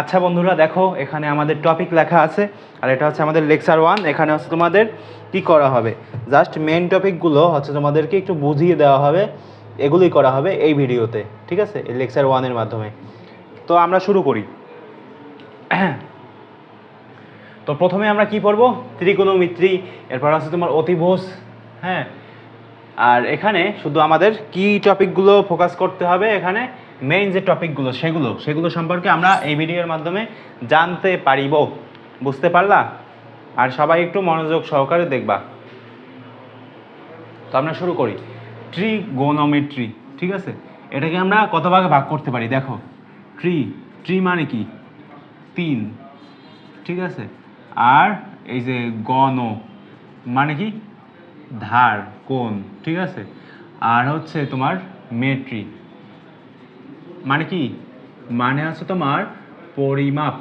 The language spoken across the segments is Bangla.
আচ্ছা বন্ধুরা, দেখো, এখানে আমাদের টপিক লেখা আছে, আর এটা হচ্ছে আমাদের লেকচার ওয়ান এখানে হচ্ছে তোমাদের কি করা হবে? জাস্ট মেন টপিকগুলো হচ্ছে তোমাদেরকে একটু বুঝিয়ে দেওয়া হবে, এগুলোই করা হবে এই ভিডিওতে, ঠিক আছে? এই লেকচার ওয়ানের মাধ্যমে। তো আমরা শুরু করি। তো প্রথমে আমরা কি পড়ব? ত্রিকোণমিত্রি এরপর আছে তোমার অতিভোজ হ্যাঁ? আর এখানে শুধু আমাদের কি টপিকগুলো ফোকাস করতে হবে এখানে? মেইন যে টপিকগুলো সেগুলো সেগুলো সম্পর্কে আমরা এই ভিডিওর মাধ্যমে জানতে পারিব। বুঝতে পারলা? আর সবাই একটু মনোযোগ সহকারে দেখবা। তো আমরা শুরু করি। ট্রিগোনোমেট্রি ঠিক আছে? এটাকে আমরা কত ভাগে ভাগ করতে পারি? দেখো। ট্রি ট্রি মানে কি? তিন, ঠিক আছে? আর এই যে গণ মানে কি? ধার, কোণ, ঠিক আছে? আর হচ্ছে তোমার মেট্রি মানে কি? মানে হচ্ছে তোমার পরিমাপ।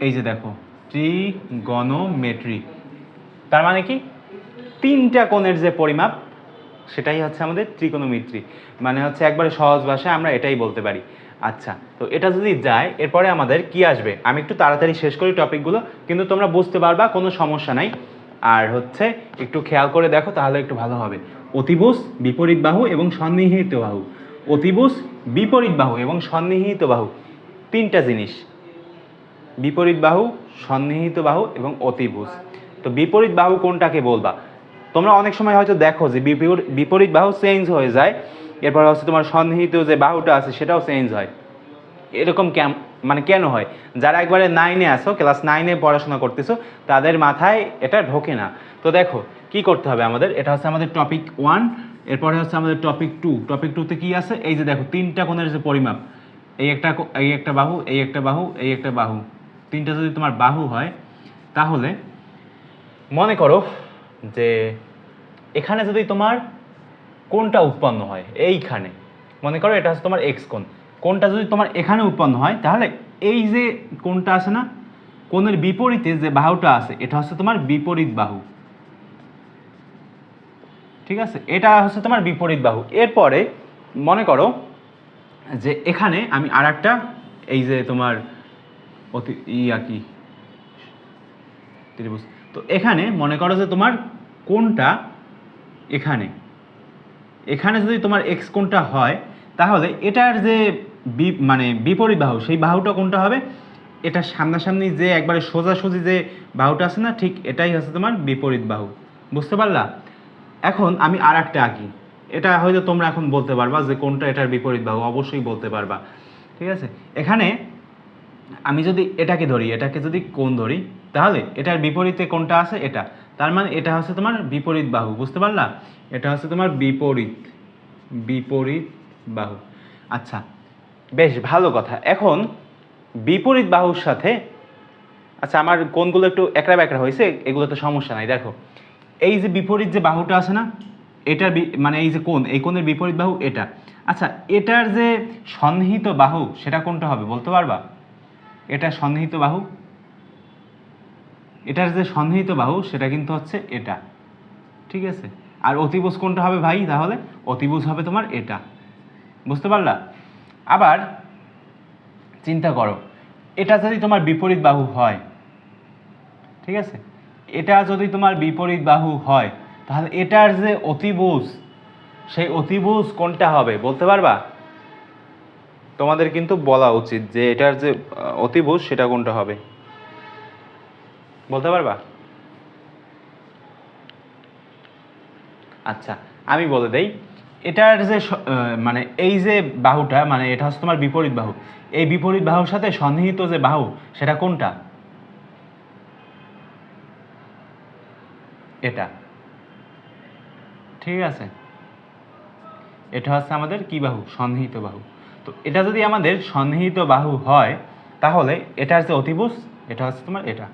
এই যে দেখো ত্রিগণমেট্রি তার মানে কি? তিনটা কোণের যে পরিমাপ, সেটাই হচ্ছে আমাদের ত্রিকোণমিত্রি মানে হচ্ছে একবারে সহজ ভাষায় আমরা এটাই বলতে পারি। আচ্ছা তো এটা যদি যায়, এরপরে আমাদের কি আসবে? আমি একটু তাড়াতাড়ি শেষ করি টপিকগুলো, কিন্তু তোমরা বুঝতে পারবা, কোনো সমস্যা নাই। আর হচ্ছে, একটু খেয়াল করে দেখো, তাহলে একটু ভালো হবে। অতিভুজ, বিপরীত বাহু এবং সন্নিহিত বাহু। অতিভুজ, বিপরীত বাহু এবং সন্নিহিত বাহু, তিনটা জিনিস। বিপরীত বাহু, সন্নিহিত বাহু এবং অতিভুজ। তো বিপরীত বাহু কোনটাকে বলবা? তোমরা অনেক সময় হয়তো দেখো যে বিপরীত বাহু চেঞ্জ হয়ে যায়, এরপর হচ্ছে তোমার সন্নিহিত যে বাহুটা আছে সেটাও চেঞ্জ হয়। এরকম ক্যাম মানে কেন হয়? যারা একবারে নাইনে আসো ক্লাস নাইনে পড়াশোনা করতেছো, তাদের মাথায় এটা ঢোকে না। তো দেখো কি করতে হবে আমাদের? এটা হচ্ছে আমাদের টপিক ওয়ান এরপরে হচ্ছে আমাদের টপিক টু টপিক টুতে কি আছে? এই যে দেখো, তিনটা কোণের যে পরিমাপ, এই একটা এই একটা বাহু, এই একটা বাহু, এই একটা বাহু। তিনটা যদি তোমার বাহু হয়, তাহলে মনে করো যে এখানে যদি তোমার কোনটা উৎপন্ন হয়, এইখানে, মনে করো এটা হচ্ছে তোমার এক্স কোণ। কোনটা যদি তোমার এখানে উৎপন্ন হয়, তাহলে এই যে কোনটা আছে না, কোণের বিপরীতে যে বাহুটা আছে, এটা হচ্ছে তোমার বিপরীত বাহু। ঠিক আছে? এটা হচ্ছে তোমার বিপরীত বাহু। এরপরে মনে করো যে এখানে আমি আর একটা এই যে তোমার অতি, ই আর কি তো এখানে মনে করো যে তোমার কোনটা এখানে। এখানে যদি তোমার এক্স কোনটা হয়, তাহলে এটার যে মানে বিপরীত বাহু, সেই বাহুটা কোনটা হবে? এটা সামনাসামনি যে একবারে সোজাসুজি যে বাহুটা আছে না, ঠিক এটাই হচ্ছে তোমার বিপরীত বাহু। বুঝতে পারলা? এখন আমি আর একটা আঁকি। এটা হয়তো তোমরা এখন বলতে পারবা যে কোনটা এটার বিপরীত বাহু, অবশ্যই বলতে পারবা। ঠিক আছে? এখানে আমি যদি এটাকে ধরি, এটাকে যদি কোন ধরি, তাহলে এটার বিপরীতে কোনটা আছে? এটা। তার মানে এটা হচ্ছে তোমার বিপরীত বাহু, বুঝতে পারলা? এটা হচ্ছে তোমার বিপরীত বিপরীত বাহু। আচ্ছা বেশ ভালো কথা। এখন বিপরীত বাহুর সাথে আচ্ছা আমার কোনগুলো একটু একরা ব্যাকরা হয়েছে এগুলো তো সমস্যা নাই, দেখো। এই যে বিপরীত যে বাহুটা আছে না, এটার মানে এই যে কোণ, এই কোণের বিপরীত বাহু এটা। আচ্ছা এটার যে সন্নিহিত বাহু, সেটা কোনটা হবে বলতে পারবা? এটা সন্নিহিত বাহু? এটার যে সন্নিহিত বাহু, সেটা কিন্তু হচ্ছে এটা। ঠিক আছে? আর অতিভুজ কোনটা হবে ভাই তাহলে? অতিভুজ হবে তোমার এটা। বুঝতে পারলা? আবার চিন্তা করো, এটা যদি তোমার বিপরীত বাহু হয়, ঠিক আছে? এটা যদি তোমার বিপরীত বাহু হয়, তাহলে এটার যে অতিভুজ, সেই অতিভুজ কোনটা হবে? বলতে পারবা? তোমাদের কিন্তু বলা উচিত যে এটার যে অতিভুজ, সেটা কোনটা হবে। বলতে পারবা? আচ্ছা আমি বলে দেই, এটার যে মানে এই যে বাহুটা মানে এটা হচ্ছে তোমার বিপরীত বাহু। এই বিপরীত বাহুর সাথে সন্নিহিত যে বাহু, সেটা কোনটা? এটা। ঠিক আছে? এটা হচ্ছে আমাদের কি বাহু? সন্নিহিত বাহু। তো এটা যদি আমাদের সন্নিহিত বাহু হয়, তাহলে এটা হচ্ছে অতিভুজ, এটা হচ্ছে তোমার এটা।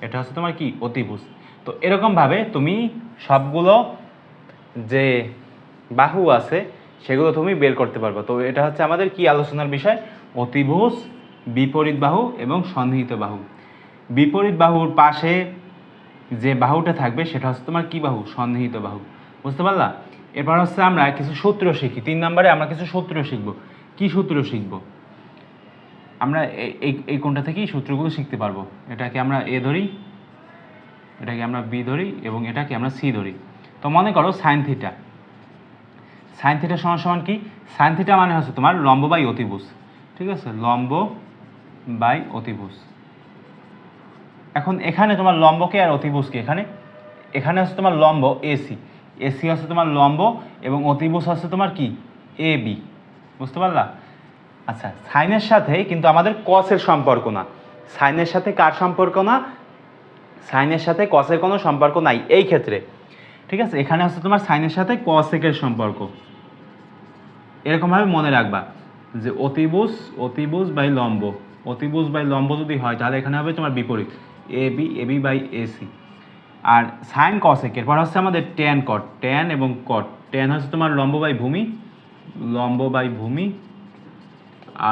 এটা হচ্ছে তোমার কি? অতিভুজ। তো এরকমভাবে তুমি সবগুলো যে বাহু আছে, সেগুলো তুমি বের করতে পারবে। তো এটা হচ্ছে আমাদের কি আলোচনার বিষয়? অতিভুজ, বিপরীত বাহু এবং সন্নিহিত বাহু। বিপরীত বাহুর পাশে যে বাহুটা থাকবে সেটা হচ্ছে তোমার কি বাহু? সন্নিহিত বাহু। বুঝতে পারলা? এরপর হচ্ছে আমরা কিছু সূত্র শিখি। তিন নম্বরে আমরা কিছু সূত্র শিখব। কি সূত্র শিখব? আমরা এই- এই কোণটা থেকেই সূত্রগুলো শিখতে পারব। এটাকে আমরা এ ধরি, এটাকে আমরা বি ধরি এবং এটাকে আমরা সি ধরি। তো মনে করো সাইন থিটা। সাইন থিটা সমান সমান কি? সাইন থিটা মানে হচ্ছে তোমার লম্ব বাই অতিভুজ। ঠিক আছে? লম্ব বাই অতিভুজ। এখন এখানে তোমার লম্বকে আর অতিভুজকে, এখানে এখানে হচ্ছে তোমার লম্ব এসি এসি হচ্ছে তোমার লম্ব এবং অতিভুজ হচ্ছে তোমার কি? এ বি বুঝতে পারলা? আচ্ছা সাইনের সাথে কিন্তু আমাদের কসের সম্পর্ক না। সাইনের সাথে কার সম্পর্ক না? সাইনের সাথে কসের কোনো সম্পর্ক নাই, এই ক্ষেত্রে। ঠিক আছে? এখানে হচ্ছে তোমার সাইনের সাথে কসেকের সম্পর্ক। এরকমভাবে মনে রাখবা যে অতিভুজ অতিভুজ বাই লম্ব। অতিভুজ বাই লম্ব যদি হয়, তাহলে এখানে হবে তোমার বিপরীত। A B A B by AC R sine cosec এরপর হচ্ছে আমাদের ট্যান কট ট্যান এবং কট ট্যান হচ্ছে তোমার লম্ব বাই ভূমি, লম্ব বাই ভূমি।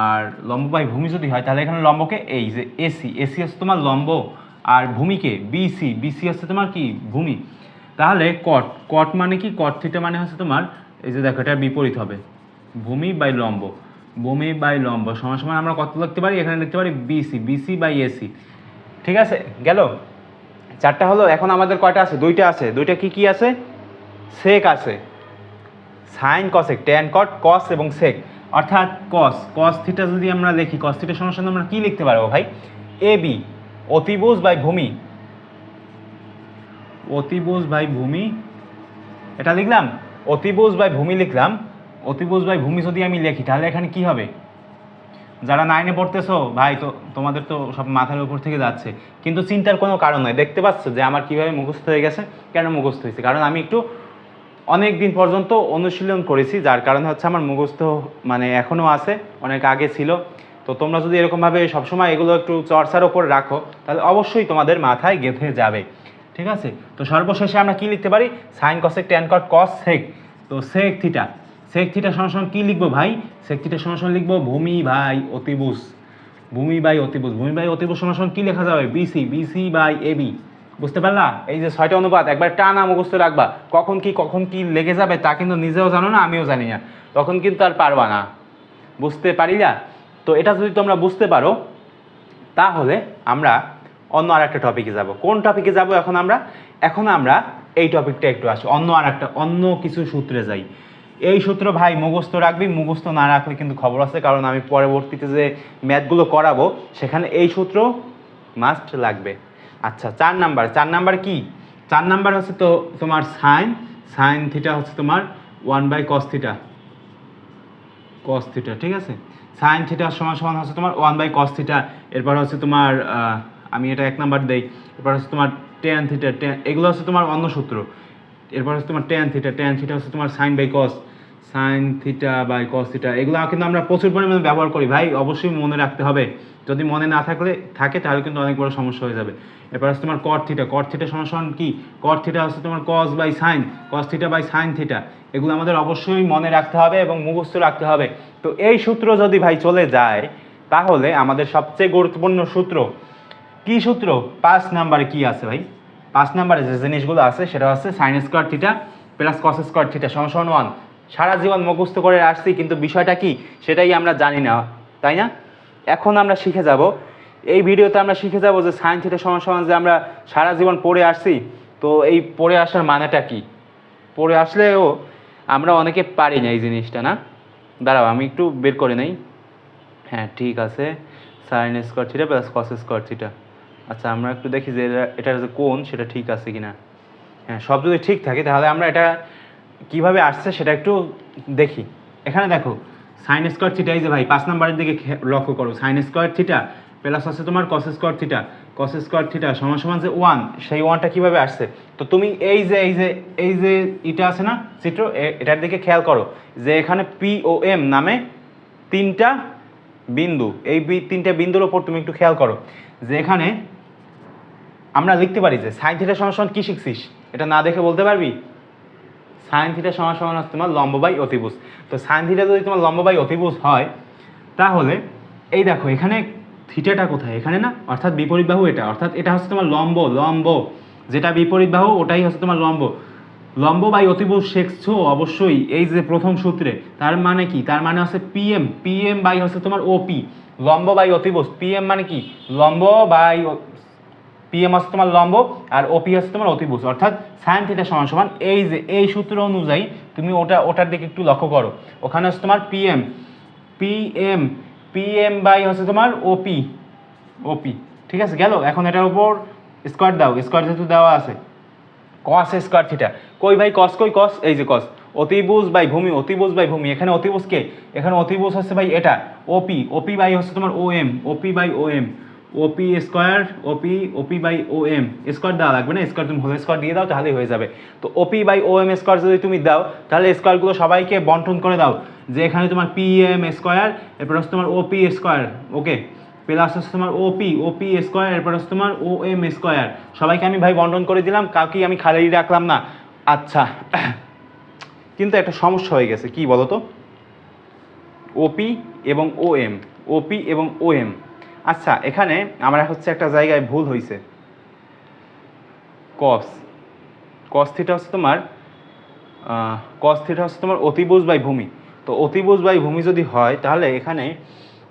আর লম্ব বাই ভূমি যদি হয়, তাহলে এখানে লম্বকে এই যে এসি এসি হচ্ছে তোমার লম্ব, আর ভূমিকে বিসি বিসি হচ্ছে তোমার কি? ভূমি। তাহলে কট কট মানে কি? কট থিটা মানে হচ্ছে তোমার, এই যে দেখো এটার বিপরীত হবে। ভূমি বাই লম্ব। ভূমি বাই লম্ব। সমান সমান আমরা কত লিখতে পারি? এখানে লিখতে পারি বিসি বিসি বাই এসি ঠিক আছে? গেল। চারটা হলো, এখন আমাদের কয়টা আছে? দুইটা আছে। দুইটা কি কি আছে? সেক আছে। Sine cosec tan cot cos এবং সেক অর্থাৎ কস কস থিটা যদি আমরা লিখি কস থিটা সমান আমরা কী লিখতে পারব ভাই? এ বি অতিভুজ বাই ভূমি। অতিভুজ বাই ভূমি। এটা লিখলাম? অতিভুজ বাই ভূমি লিখলাম। অতিভুজ বাই ভূমি যদি আমি লিখি, তাহলে এখানে কি হবে? যারা নাইনে পড়তেছো, ভাই, তো তোমাদের তো সব মাথার উপর থেকে যাচ্ছে। কিন্তু চিন্তার কোনো কারণ নয় দেখতে পাচ্ছ যে আমার কীভাবে মুখস্থ হয়ে গেছে, কেন মুখস্থ হয়েছে? কারণ আমি একটু অনেক দিন পর্যন্ত অনুশীলন করেছি, যার কারণে হচ্ছে আমার মুখস্থ মানে এখনও আছে, অনেক আগে ছিল। তো তোমরা যদি এরকমভাবে সবসময় এগুলো একটু চর্চার ওপর রাখো, তাহলে অবশ্যই তোমাদের মাথায় গেঁথে যাবে। ঠিক আছে? তো সর্বশেষে আমরা কি লিখতে পারি? Sine cosec tan cot cos sec তো সেক থিটা সেক থিটা সমান কি লিখব ভাই? সেক থিটা সমান লিখব ভূমি ভাই অতিভুজ। ভূমি বাই অতিভুজ। ভূমি বাই অতিভুজ সমান কি লেখা যাবে? বিসি বিসি বাই এবি বুঝতে পারলা? এই যে ছয়টা অনুপাত, একবার টানা মুখস্থ রাখবা। কখন কি কখন কি লেগে যাবে তা কিন্তু নিজেও জানো না, আমিও জানি না। তখন কিন্তু আর পারবা না। বুঝতে পারি না তো এটা যদি তোমরা বুঝতে পারো, তাহলে আমরা অন্য আর একটা টপিকে যাব। কোন টপিকে যাব এখন আমরা? এখন আমরা এই টপিকটা একটু আসি। অন্য আর একটা অন্য কিছু সূত্রে যাই। এই সূত্র ভাই মুখস্থ রাখবি, মুখস্থ না রাখলে কিন্তু খবর আছে, কারণ আমি পরবর্তীতে যে ম্যাথগুলো করাবো, সেখানে এই সূত্র মাস্ট লাগবে। আচ্ছা চার নাম্বার চার নাম্বার কি? চার নাম্বার হচ্ছে তো তোমার সাইন সাইন থিটা হচ্ছে তোমার one by cos theta cos theta ঠিক আছে? সাইন থিটা সমান সমান হচ্ছে তোমার ওয়ান বাই কস থিটা এরপর হচ্ছে তোমার আমি এটা এক নাম্বার দেই। এরপর হচ্ছে তোমার টেন থিটা টেন এগুলো হচ্ছে তোমার অন্য সূত্র। এরপর হচ্ছে তোমার টেন থিটা টেন থিটা হচ্ছে তোমার sine by cos sine theta by cos theta এগুলো কিন্তু আমরা প্রচুর পরিমাণে ব্যবহার করি। ভাই, অবশ্যই মনে রাখতে হবে। যদি মনে না থাকলে, থাকে, তাহলে কিন্তু অনেক বড় সমস্যা হয়ে যাবে। এরপর হচ্ছে তোমার কট থিটা কর থিটা সমান কি? কর থিটা হচ্ছে তোমার cos by sine cos theta by sine theta এগুলো আমাদের অবশ্যই মনে রাখতে হবে এবং মুখস্থ রাখতে হবে। তো এই সূত্র যদি ভাই চলে যায়, তাহলে আমাদের সবচেয়ে গুরুত্বপূর্ণ সূত্র কি সূত্র? পাঁচ নাম্বারে কি আছে ভাই? পাঁচ নাম্বারে যে জিনিসগুলো আছে, সেটা হচ্ছে sine square theta plus cos square theta সমান ওয়ান সারা জীবন মুখস্থ করে আসছি, কিন্তু বিষয়টা কি সেটাই আমরা জানি না, তাই না? এখন আমরা শিখে যাব। এই ভিডিওতে আমরা শিখে যাব যে সাইন থিটা সমান সমান যে আমরা সারা জীবন পড়ে আসছি, তো এই পড়ে আসার মানেটা কি? পড়ে আসলেও আমরা অনেকে পারি না এই জিনিসটা, না? দাঁড়াও, আমি একটু বের করে নেই। হ্যাঁ ঠিক আছে। Sine square theta plus cos square theta আচ্ছা আমরা একটু দেখি যে এটা- এটার যে কোন সেটা ঠিক আছে কিনা। হ্যাঁ সব যদি ঠিক থাকে, তাহলে আমরা এটা কীভাবে আসছে সেটা একটু দেখি। এখানে দেখো সাইন স্কোয়ার থিটা এই যে ভাই, পাঁচ নাম্বারের দিকে লক্ষ্য করো সাইন স্কোয়ার থিটা প্লাস আছে তোমার cos square theta cos square theta সমান সমান যে ওয়ান সেই ওয়ানটা কীভাবে আসছে? তো তুমি এই যে এই যে এই যে এটা আছে না, চিত্র এটার দিকে খেয়াল করো যে এখানে পি ও এম নামে তিনটা বিন্দু, এই তিনটা বিন্দুর ওপর তুমি একটু খেয়াল করো যে এখানে আমরা লিখতে পারি যে সাইন থিটা সমান সমান কি শিখছিস? এটা না দেখে বলতে পারবি? সাইন থিটা সমান সমান হচ্ছে তোমার লম্ব বাই অতিভুজ। তো সাইন থিটা যদি তোমার লম্ব বাই অতিভুজ হয়, তাহলে এই দেখো, এখানে থিটাটা কোথায়? এখানে না? অর্থাৎ বিপরীত বাহু এটা। অর্থাৎ এটা হচ্ছে তোমার লম্ব লম্ব। যেটা বিপরীত বাহু, ওটাই হচ্ছে তোমার লম্ব। লম্ব বাই অতিভুজ শেখছো অবশ্যই এই যে প্রথম সূত্রে। তার মানে কি? তার মানে হচ্ছে পিএম পিএম বাই হচ্ছে তোমার ওপি লম্ব বাই অতিভুজ। পিএম মানে কি? লম্ব বাই পিএম হচ্ছে তোমার লম্ব আর ওপি হচ্ছে তোমার অতিভুজ। অর্থাৎ সাইন থিটা সমান সমান এই যে, এই সূত্র অনুযায়ী তুমি ওটা, ওটার দিকে একটু লক্ষ্য করো। ওখানে হচ্ছে তোমার পিএম পিএম পিএম বাই হচ্ছে তোমার ওপি ওপি ঠিক আছে, গেল? এখন এটার উপর স্কোয়ার দাও। স্কোয়ার যেহেতু দেওয়া আছে। কস স্কোয়ার থিটা কই ভাই কস কই কস এই যে কস অতিভুজ বাই ভূমি, অতিভুজ বাই ভূমি। এখানে অতিভুজ কে? এখানে অতিভুজ হচ্ছে ভাই এটা ওপি ওপি বাই হচ্ছে তোমার O M OP by O M OP square OP OP by O M square দেওয়া লাগবে না স্কোয়ার তুমি হোল স্কোয়ার দিয়ে দাও, তাহলেই হয়ে যাবে। তো OP by O M square যদি তুমি দাও, তাহলে স্কোয়ারগুলো সবাইকে বন্টন করে দাও। যে এখানে তোমার পি এম স্কোয়ার এরপর হচ্ছে তোমার ওপি স্কোয়ার ওকে প্লাস হচ্ছে তোমার ওপি ওপি স্কোয়ার এরপর হচ্ছে তোমার ও এম স্কোয়ার সবাইকে আমি ভাই বন্টন করে দিলাম কাউকে আমি খালি রাখলাম না। আচ্ছা কিন্তু একটা সমস্যা হয়ে গেছে, কি বলো তো ওপি এবং ও এম ওপি এবং ও এম আচ্ছা এখানে আমার হচ্ছে একটা জায়গায় ভুল হয়েছে কস কস থিটা হচ্ছে তোমার কস থিটা হচ্ছে তোমার অতিভুজ বাই ভূমি। তো অতিভুজ বাই ভূমি যদি হয় তাহলে এখানে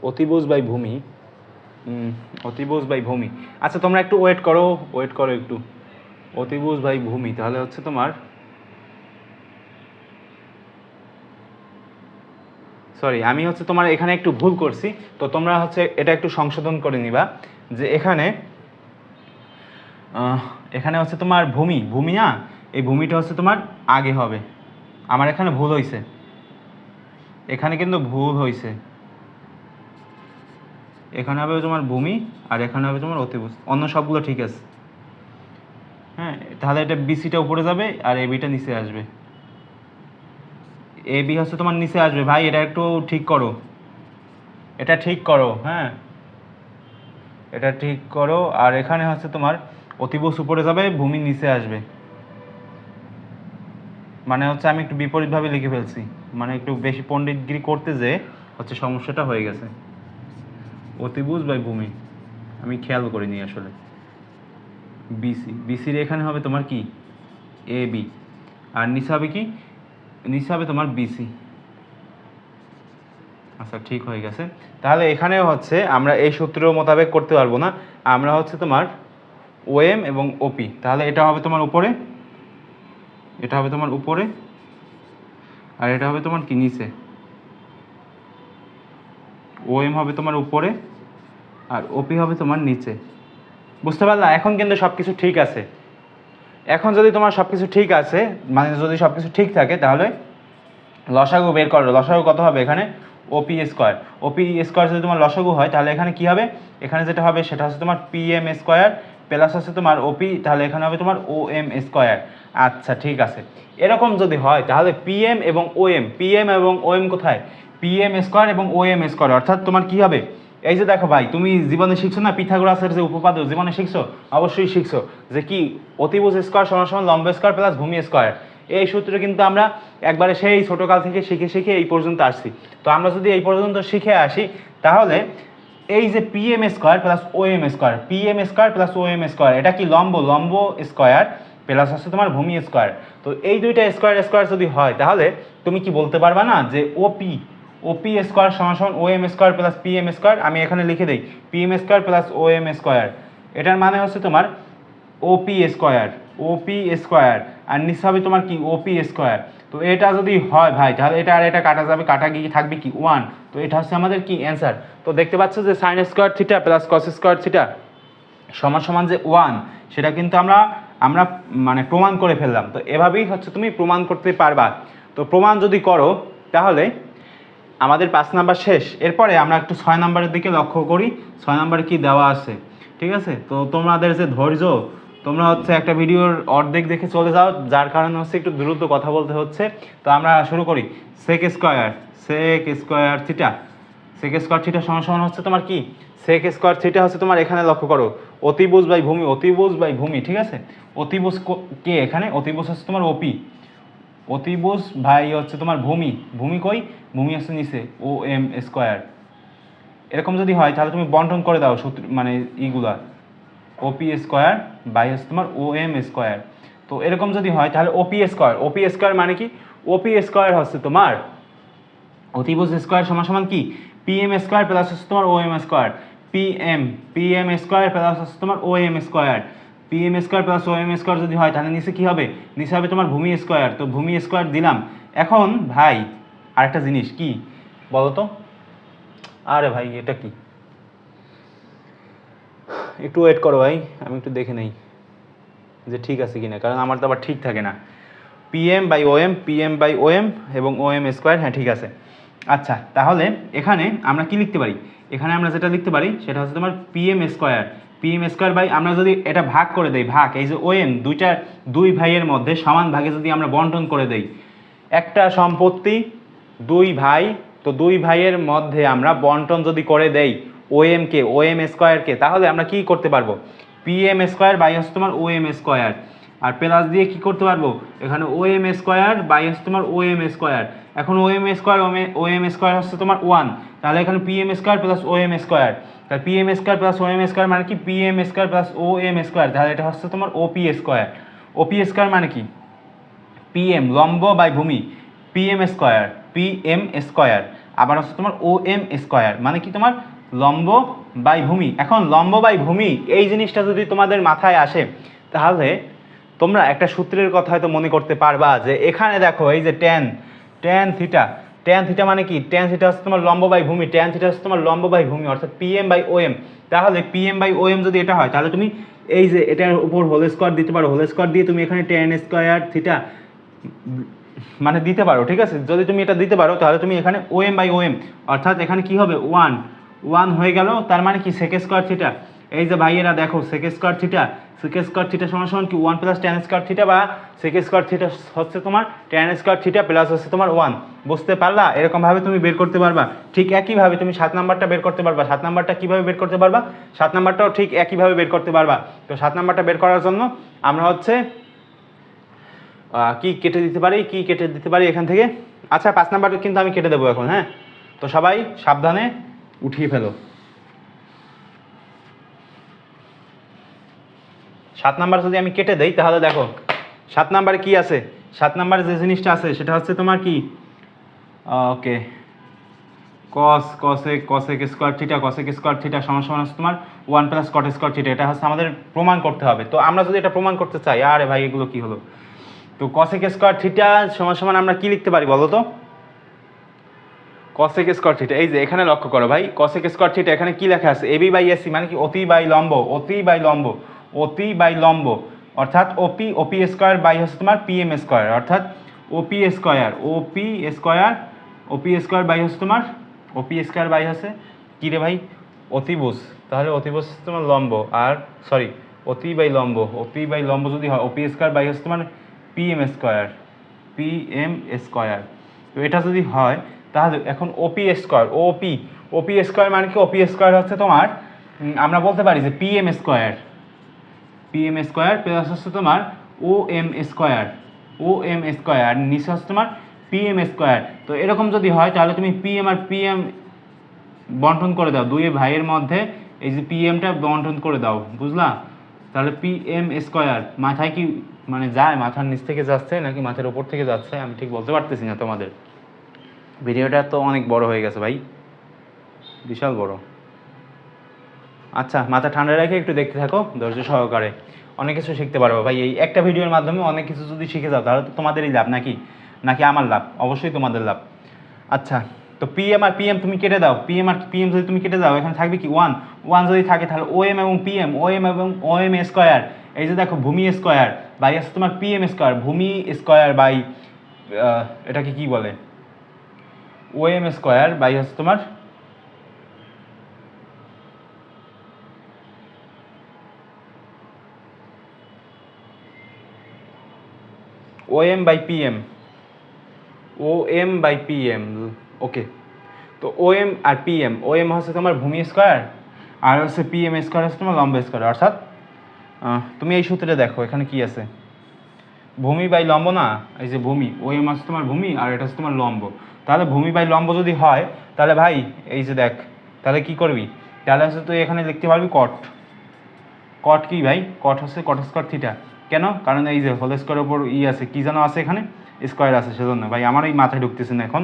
অতিভুজ বাই ভূমি উম, অতিভুজ বাই ভূমি। আচ্ছা তোমরা একটু ওয়েট করো ওয়েট করো একটু। অতিভুজ বাই ভূমি তাহলে হচ্ছে তোমার সরি আমি হচ্ছে তোমার এখানে একটু ভুল করছি। তো তোমরা হচ্ছে এটা একটু সংশোধন করে নিবা যে এখানে এখানে হচ্ছে তোমার ভূমি ভূমি না? এই ভূমিটা হচ্ছে তোমার আগে হবে। আমার এখানে ভুল হয়েছে এখানে কিন্তু ভুল হয়েছে এখানে হবে তোমার ভূমি আর এখানে হবে তোমার অতিভুজ। অন্য সবগুলো ঠিক আছে। হ্যাঁ তাহলে এটা বিসিটা উপরে যাবে আর এবিটা নিচে আসবে। এ বি হচ্ছে তোমার নিচে আসবে। ভাই, এটা একটু ঠিক করো। এটা ঠিক করো হ্যাঁ? এটা ঠিক করো, আর এখানে হচ্ছে তোমার অতিভুজ উপরে যাবে, ভূমি নিচে আসবে। মানে হচ্ছে আমি একটু বিপরীতভাবে লিখে ফেলছি। মানে একটু বেশি পণ্ডিতগিরি করতে যে হচ্ছে সমস্যাটা হয়ে গেছে। অতিভুজ বাই ভূমি। আমি খেয়াল করিনি আসলে। বিসি বিসির এখানে হবে তোমার কি? এ বি আর নিচে হবে কি? নিচে হবে তোমার বিসি আচ্ছা ঠিক হয়ে গেছে। তাহলে এখানেও হচ্ছে আমরা এই সূত্র মোতাবেক করতে পারব না। আমরা হচ্ছে তোমার ওএম এবং ওপি তাহলে এটা হবে তোমার উপরে, এটা হবে তোমার উপরে, আর এটা হবে তোমার কি, নিচে। ওএম হবে তোমার উপরে, আর ওপি হবে তোমার নিচে। বুঝতে পারলা? এখন কিন্তু সব কিছু ঠিক আছে। এখন যদি তোমার সব কিছু ঠিক আছে মানে যদি সব কিছু ঠিক থাকে, তাহলে লসাগু বের করো। লসাগু কত হবে এখানে? ওপি স্কোয়ার ওপি স্কোয়ার যদি তোমার লসাগু হয়, তাহলে এখানে কি হবে? এখানে যেটা হবে, সেটা হচ্ছে তোমার পি এম স্কোয়ার প্লাস হচ্ছে তোমার ওপি তাহলে এখানে হবে তোমার ও এম স্কোয়ার আচ্ছা ঠিক আছে। এরকম যদি হয়, তাহলে পি এম এবং ও এম পিএম এবং ও এম কোথায়? পি এম স্কোয়ার এবং ও এম স্কোয়ার অর্থাৎ তোমার কি হবে? এই যে দেখো ভাই, তুমি জীবনে শিখছো না? পিথাগোরাসের যে উপপাদ্য, জীবনে শিখছো? অবশ্যই শিখছো। যে কি অতিভুজ স্কোয়ার সমান সমান লম্ব স্কোয়ার প্লাস ভূমি স্কোয়ার। এই সূত্র কিন্তু আমরা একবারে সেই ছোটকাল থেকে শিখে শিখে এই পর্যন্ত আসছি। তো আমরা যদি এই পর্যন্ত শিখে আসি, তাহলে এই যে PM square plus O M square P M square plus O M square, এটা কি লম্ব? লম্ব স্কোয়ার প্লাস হচ্ছে তোমার ভূমি স্কোয়ার। তো এই দুইটা স্কোয়ার স্কোয়ার যদি হয়, তাহলে তুমি কি বলতে পারবা না যে ওপি ওপি স্কোয়ার সমান সমান O M square plus P M square, আমি এখানে লিখে দিই P M square plus O M square. এটার মানে হচ্ছে তোমার ওপি স্কোয়ার ওপি স্কোয়ার, আর নিচে হবে তোমার কি, ওপি স্কোয়ার। তো এটা যদি হয় ভাই, তাহলে এটা আর এটা কাটা যাবে, কাটা গিয়ে থাকবে কি ওয়ান তো এটা হচ্ছে আমাদের কি অ্যান্সার তো দেখতে পাচ্ছ যে sine square theta plus cos square theta সমান সমান যে ওয়ান সেটা কিন্তু আমরা আমরা মানে প্রমাণ করে ফেললাম। তো এভাবেই হচ্ছে তুমি প্রমাণ করতে পারবা। তো প্রমাণ যদি করো, তাহলে আমাদের পাঁচ নাম্বার শেষ। এরপরে আমরা একটু ছয় নাম্বারের দিকে লক্ষ্য করি। ছয় নাম্বারে কি দেওয়া আছে? ঠিক আছে? তো তোমাদের যে ধৈর্য, তোমরা হচ্ছে একটা ভিডিওর অর্ধেক দেখে চলে যাও, যার কারণে হচ্ছে একটু দ্রুত কথা বলতে হচ্ছে। তো আমরা শুরু করি। Sec square sec square theta sec square theta সমান সমান হচ্ছে তোমার কি? সেক স্কোয়ার থিটা হচ্ছে তোমার এখানে লক্ষ্য করো। অতিভুজ বাই ভূমি, অতিভুজ বাই ভূমি, ঠিক আছে? অতিভুজ কো- এখানে? অতিভুজ হচ্ছে তোমার ওপি অতিভুজ, ভাই হচ্ছে তোমার ভূমি। ভূমি কই? ভূমি হচ্ছে নিচে ও এম স্কোয়ার এরকম যদি হয়, তাহলে তুমি বন্টন করে দাও সূত্র মানে ইগুলা। ওপি স্কোয়ার বাই হচ্ছে তোমার ও এম স্কোয়ার তো এরকম যদি হয়, তাহলে ওপি স্কোয়ার ওপি স্কোয়ার মানে কি? ওপি স্কোয়ার হচ্ছে তোমার অতিভুজ স্কোয়ার সমান সমান কি? পি এম স্কোয়ার প্লাস হচ্ছে তোমার O M square P M P M square plus হচ্ছে তোমার O M square P M square plus O M square যদি হয়, তাহলে নিচে কি হবে? নিচে হবে তোমার ভূমি স্কোয়ার তো ভূমি স্কোয়ার দিলাম। এখন ভাই, আরেকটা জিনিস কি? বলো তো আরে ভাই, এটা কি? একটু ওয়েট করো ভাই, আমি একটু দেখে নেই যে ঠিক আছে কিনা, কারণ আমার তো আবার ঠিক থাকে না। PM by OM PM by OM এবং ওএম স্কোয়ার হ্যাঁ ঠিক আছে। আচ্ছা তাহলে এখানে আমরা কি লিখতে পারি? এখানে আমরা যেটা লিখতে পারি, সেটা হচ্ছে তোমার PM square PM square by আমরা যদি এটা ভাগ করে দেই, ভাগ, এই যে ওএম দুইটা দুই ভাইয়ের মধ্যে সমান ভাগে যদি আমরা বন্টন করে দেই, একটা সম্পত্তি দুই ভাই, তো দুই ভাইয়ের মধ্যে আমরা বন্টন যদি করে দেই ওএম কে ওএম স্কোয়ারকে তাহলে আমরা কি করতে পারব? পিএম স্কোয়ার বাই হচ্ছে তোমার ওএম স্কোয়ার আর প্লাস দিয়ে কি করতে পারব? এখানে ওএম স্কোয়ার বাই হচ্ছে তোমার ওএম স্কোয়ার এখন ওএম স্কোয়ার ওএম স্কোয়ার হচ্ছে তোমার ওয়ান তাহলে এখানে PM square plus OM square তাহলে P M square plus OM square মানে কি? P M square plus O M square তাহলে এটা হচ্ছে তোমার ওপি স্কোয়ার ওপি স্কোয়ার মানে কি? পি এম লম্ব বাই ভূমি। P M square PM square আবার হচ্ছে তোমার ও এম স্কোয়ার মানে কি তোমার? লম্ব বাই ভূমি। এখন লম্ব বাই ভূমি, এই জিনিসটা যদি তোমাদের মাথায় আসে, তাহলে তোমরা একটা সূত্রের কথা হয়তো মনে করতে পারবা যে এখানে দেখো এই যে tan tan theta tan theta মানে কি? টেন থিটা হচ্ছে তোমার লম্ব বাই ভূমি। টেন থিটা হচ্ছে তোমার লম্ব বাই ভূমি, অর্থাৎ পিএম বাই ওএম তাহলে পিএম বাই ওএম যদি এটা হয়, তাহলে তুমি এই যে এটার উপর হোল স্কোয়ার দিতে পারো। হোল স্কোয়ার দিয়ে তুমি এখানে টেন স্কোয়ার থিটা মানে দিতে পারো, ঠিক আছে? যদি তুমি এটা দিতে পারো, তাহলে তুমি এখানে ওএম বাই ওএম অর্থাৎ এখানে কি হবে? ওয়ান ওয়ান হয়ে গেল, তার মানে কি? সেকে স্কোয়ার থিটা এই যে ভাইয়েরা, দেখো sec square theta sec square theta সমান সমান কি? One plus tan square theta বা সেকে স্কোয়ার থিটা হচ্ছে তোমার টেন স্কোয়ার থিটা প্লাস হচ্ছে তোমার ওয়ান বুঝতে পারলা? এরকমভাবে তুমি বের করতে পারবা। ঠিক একইভাবে তুমি সাত নাম্বারটা বের করতে পারবা। সাত নাম্বারটা কীভাবে বের করতে পারবা? সাত নাম্বারটাও ঠিক একইভাবে বের করতে পারবা। তো সাত নাম্বারটা বের করার জন্য আমরা হচ্ছে কি কেটে দিতে পারি? কি কেটে দিতে পারি এখান থেকে? আচ্ছা পাঁচ নাম্বারটা কিন্তু আমি কেটে দেবো এখন হ্যাঁ? তো সবাই সাবধানে উঠিয়ে ফেলো। সাত নাম্বার যদি আমি কেটে দেই, তাহলে দেখো, সাত নাম্বারে কি আছে? সাত নাম্বারে যে জিনিসটা আছে, সেটা হচ্ছে তোমার কি? Okay. Cos cosec cosec square theta cosec square theta সমান সমান হচ্ছে তোমার one plus cot square theta এটা হচ্ছে আমাদের প্রমাণ করতে হবে। তো আমরা যদি এটা প্রমাণ করতে চাই, আরে ভাই, এগুলো কি হলো? তো কসেক স্কোয়ার থিটা সমান সমান আমরা কি লিখতে পারি বলো তো? কসেক স্কোয়ার থিটা এই যে এখানে লক্ষ্য করো ভাই কসেক স্কোয়ার থিটা এখানে কি লেখা আছে? এবি বাই এসি মানে কি অতি বাই লম্ব, অতি বাই লম্ব। অতি বাই লম্ব অর্থাৎ ওপি ওপি স্কোয়ার বাই হচ্ছে তোমার পিএম স্কোয়ার অর্থাৎ OP square OP square OP square by হচ্ছে তোমার ওপি স্কোয়ার বাই হচ্ছে কী রে ভাই অতিভুজ তাহলে হচ্ছে তোমার লম্ব আর সরি অতি বাই লম্ব অতি বাই লম্ব যদি হয় ওপি স্কোয়ার বাই হচ্ছে তোমার পিএম স্কোয়ার পিএম স্কোয়ার তো এটা যদি হয় তাহলে এখন ওপি স্কোয়ার ওপি ওপি স্কোয়ার মানে কি ওপি স্কোয়ার হচ্ছে তোমার আমরা বলতে পারি যে PM square PM square plus হচ্ছে তোমার O M square O M square নিচে হচ্ছে তোমার পিএম স্কোয়ার তো এরকম যদি হয়, তাহলে তুমি পিএম আর পিএম বন্টন করে দাও। দুই ভাইয়ের মধ্যে এই যে পিএমটা বন্টন করে দাও, বুঝলা? তাহলে পিএম স্কোয়ার মাথায় কি মানে যায়? মাথার নিচ থেকে যাচ্ছে নাকি মাথার উপর থেকে যাচ্ছে? আমি ঠিক বলতে পারতেছি না তোমাদের। ভিডিওটা তো অনেক বড় হয়ে গেছে ভাই। বিশাল বড়। আচ্ছা মাথা ঠান্ডা রেখে একটু দেখতে থাকো, ধৈর্য সহকারে। অনেক কিছু শিখতে পারব। ভাই, এই একটা ভিডিওর মাধ্যমে অনেক কিছু যদি শিখে যাও, তাহলে তো তোমাদেরই লাভ, নাকি? নাকি আমার লাভ? অবশ্যই তোমাদের লাভ। আচ্ছা তো পিএম আর পিএম তুমি কেটে দাও। পিএম আর পিএম যদি তুমি কেটে দাও, এখানে থাকবে কি? ওয়ান ওয়ান যদি থাকে, তাহলে ও এম এবং পিএম ও এম এবং ও এম স্কোয়ার এই যে দেখো, ভূমি স্কোয়ার বাই আছে তোমার পিএম স্কোয়ার ভূমি স্কোয়ার বাই এটাকে কি বলে? ও এম স্কোয়ার বাই হচ্ছে তোমার O M by PM O M by PM okay তো ও এম আর পিএম ও এম হচ্ছে তোমার ভূমি স্কোয়ার, আর হচ্ছে পিএম স্কোয়ার হচ্ছে তোমার লম্ব স্কোয়ার। অর্থাৎ তুমি এই সূত্রে দেখো এখানে কি আছে। ভূমি বাই লম্ব না, এই যে ভূমি ও এম হচ্ছে তোমার ভূমি আর এটা হচ্ছে তোমার লম্ব। তাহলে ভূমি বাই লম্ব যদি হয়, তাহলে ভাই, এই যে দেখ, তাহলে কি করবি? তাহলে হচ্ছে তুই এখানে লিখতে পারবি কট কট কি ভাই? কট হচ্ছে কট স্কোয়ার থিটা কেন? কারণ এই যে হোল স্কোয়ারের উপর ই আছে, কি যেন আছে এখানে? স্কোয়ার আছে সেজন্য। ভাই, আমার এই মাথায় ঢুকতেছে না এখন।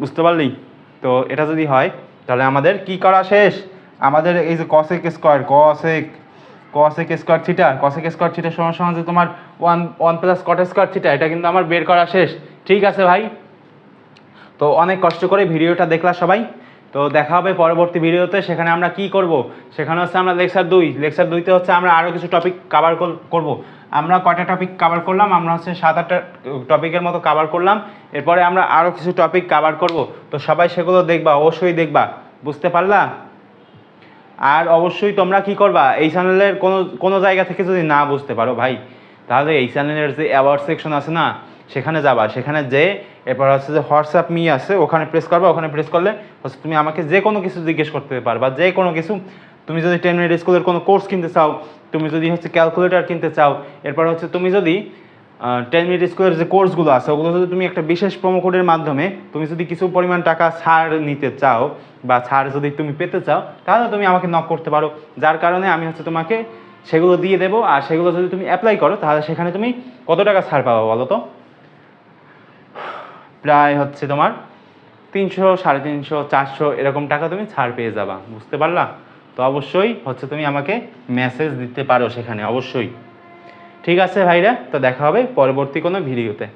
বুঝতে পারলি? তো এটা যদি হয়, তাহলে আমাদের কি করা শেষ? আমাদের এই যে cosec square cosec cosec square theta cosec square theta সমান সমান যে তোমার one one plus cot square theta এটা কিন্তু আমার বের করা শেষ। ঠিক আছে ভাই? তো অনেক কষ্ট করে ভিডিওটা দেখলা সবাই। তো দেখা হবে পরবর্তী ভিডিওতে, সেখানে আমরা কি করব? সেখানে হচ্ছে আমরা লেকচার দুই, লেকচার দুইতে হচ্ছে আমরা আরও কিছু টপিক কাভার করব। আমরা কয়টা টপিক কাভার করলাম? আমরা হচ্ছে সাত আটটা টপিকের মতো কাভার করলাম। এরপরে আমরা আরও কিছু টপিক কাভার করব। তো সবাই সেগুলো দেখবা, অবশ্যই দেখবা। বুঝতে পারলা? আর অবশ্যই তোমরা কি করবা? এই চ্যানেলের কোনো কোনো জায়গা থেকে যদি না বুঝতে পারো ভাই, তাহলে এই চ্যানেলের যে অ্যাওয়ার্ড সেকশন আছে না, সেখানে যাবা। সেখানে যে এরপর হচ্ছে যে হোয়াটসঅ্যাপ মি আছে, ওখানে প্রেস করবা, ওখানে প্রেস করলে হচ্ছে তুমি আমাকে যে কোনো কিছু জিজ্ঞেস করতে পারবা, যে কোনো কিছু। তুমি যদি টেন মিনিট স্কুলের কোনো কোর্স কিনতে চাও, তুমি যদি হচ্ছে ক্যালকুলেটর কিনতে চাও, এরপর হচ্ছে তুমি যদি টেন মিনিট স্কুলের যে কোর্সগুলো আছে, ওগুলো যদি তুমি একটা বিশেষ প্রোমো কোডের মাধ্যমে তুমি যদি কিছু পরিমাণ টাকা ছাড় নিতে চাও, বা ছাড় যদি তুমি পেতে চাও, তাহলে তুমি আমাকে নক করতে পারো। যার কারণে আমি হচ্ছে তোমাকে সেগুলো দিয়ে দেবো, আর সেগুলো যদি তুমি অ্যাপ্লাই করো, তাহলে সেখানে তুমি কত টাকা ছাড় পাবো বলো তো? প্রায় হচ্ছে তোমার তিনশো, সাড়ে তিনশো, চারশো এরকম টাকা তুমি ছাড় পেয়ে যাবা, বুঝতে পারলা? তো অবশ্যই হচ্ছে তুমি আমাকে মেসেজ দিতে পারো সেখানে, অবশ্যই। ঠিক আছে ভাইরা, তো দেখা হবে পরবর্তী কোনো ভিডিওতে।